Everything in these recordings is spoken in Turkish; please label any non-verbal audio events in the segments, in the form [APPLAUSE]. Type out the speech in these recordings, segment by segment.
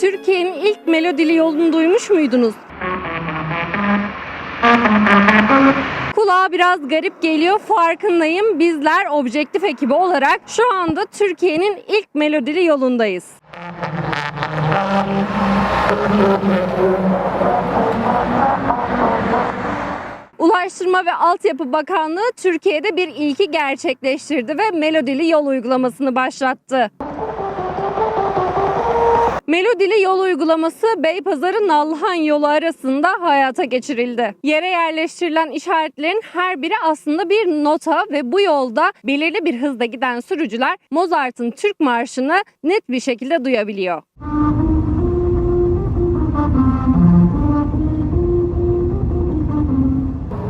Türkiye'nin ilk melodili yolunu duymuş muydunuz? Kulağa biraz garip geliyor farkındayım. Bizler objektif ekibi olarak şu anda Türkiye'nin ilk melodili yolundayız. Ulaştırma ve Altyapı Bakanlığı Türkiye'de bir ilki gerçekleştirdi ve melodili yol uygulamasını başlattı. Melodili yol uygulaması Beypazarı Nallıhan yolu arasında hayata geçirildi. Yere yerleştirilen işaretlerin her biri aslında bir nota ve bu yolda belirli bir hızda giden sürücüler Mozart'ın Türk Marşı'nı net bir şekilde duyabiliyor.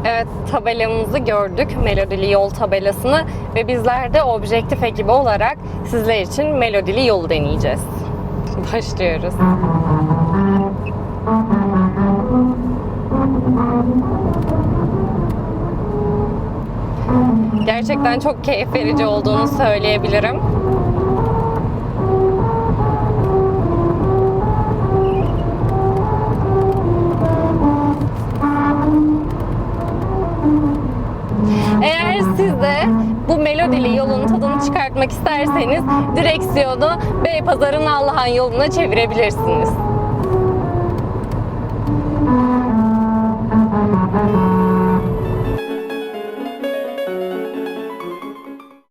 Evet tabelamızı gördük. Melodili yol tabelasını ve bizler de objektif ekibi olarak sizler için melodili yolu deneyeceğiz. [LAUGHS] Başlıyoruz. Gerçekten çok keyif verici olduğunu söyleyebilirim. Eğer siz de bu melodili yolun tadını çıkartmak isterseniz direksiyonu Beypazarı'nın Allahan yoluna çevirebilirsiniz.